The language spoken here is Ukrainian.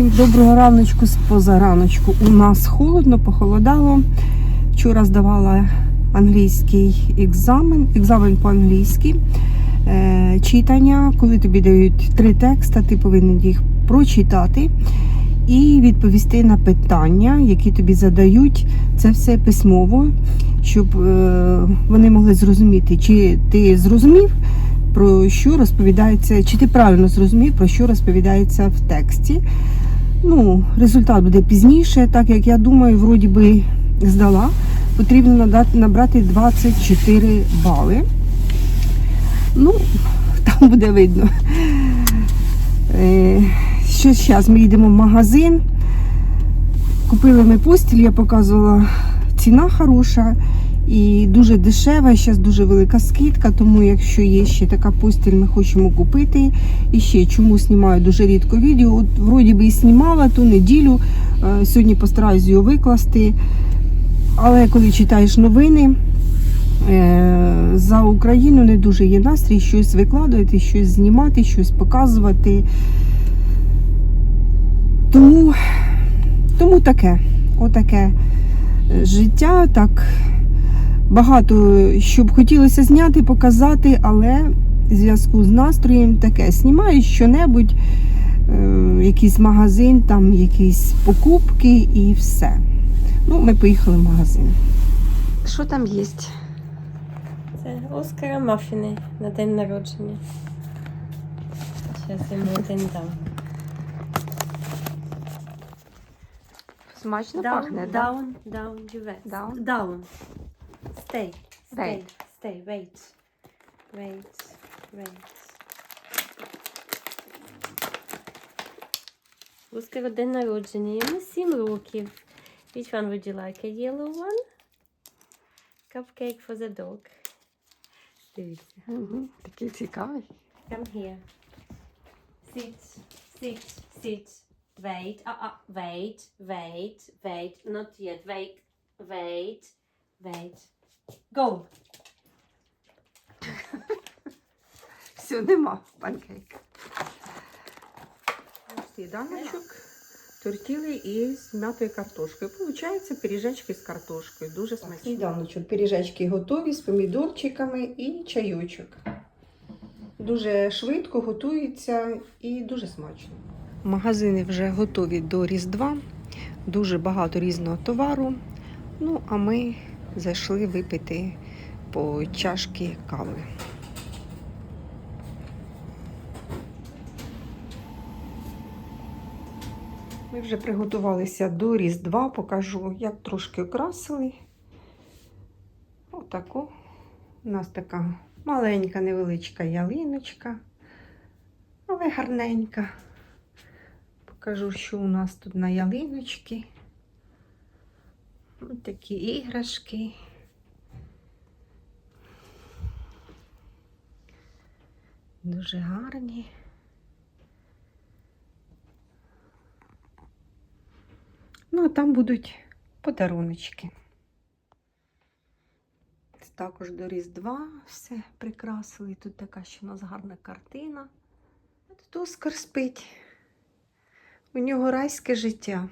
Всім доброго раночку з позараночку. У нас холодно, похолодало. Вчора здавала англійський екзамен, екзамен по-англійськи. Е, читання, коли тобі дають три текста, ти повинен їх прочитати і відповісти на питання, які тобі задають. Це все письмово, щоб е, вони могли зрозуміти, чи ти зрозумів, про що розповідається, чи ти правильно зрозумів, про що розповідається в тексті. Ну, результат буде пізніше, так як я думаю, вроді би здала. Потрібно набрати 24 бали. Ну, там буде видно. Е, Що зараз ми їдемо в магазин. Купили ми постіль, я показувала, ціна хороша і дуже дешева. Зараз дуже велика скидка, тому якщо є ще така постіль, ми хочемо купити. І ще чому знімаю дуже рідко відео. От вроді би і знімала ту неділю. е, Сьогодні постараюсь його викласти. Але коли читаєш новини е, за Україну не дуже є настрій щось викладувати, щось знімати, щось показувати. Тому, тому таке, отаке життя, так багато що б хотілося зняти, показати, але в зв'язку з настроєм таке. Знімаю що-небудь, е, якийсь магазин, там якісь покупки і все. Ну, ми поїхали в магазин. Що там є? Це Оскара мафіни на день народження. Зараз йому один дам. Смачно Down, пахне, да? down, down, Juvet. Down? Down. Stay. Stay. Wait. Stay. Wait. Wait. Wait. Оскара день народження. Йому 7 років. Which one would you like? A yellow one? Cupcake for the dog. Дивіться. Угу. Такий цікавий. Come here. Sit, sit, sit. Wait. Uh, uh, wait, wait, wait. Not yet. Wait, wait, Wait. Go. Все, нема панкейк. Сніданочок, тортіли із м'ятою картошкою. Получається пиріжечки з картошкою. Дуже смачно. Сніданочок, пиріжечки готові з помідорчиками і чайочок. Дуже швидко готується і дуже смачно. Магазини вже готові до Різдва. Дуже багато різного товару. Ну, а ми зайшли випити по чашки кави. Ми вже приготувалися до Різдва, покажу, як трошки окрасили. Отаку. У нас така маленька, невеличка ялиночка, але гарненька. Покажу, що у нас тут на ялиночці. Ось такі іграшки. Дуже гарні. Ну, а там будуть подаруночки. Також до Різдва все прикрасили. Тут така ще у нас гарна картина. Тут Оскар спить. У нього райське життя.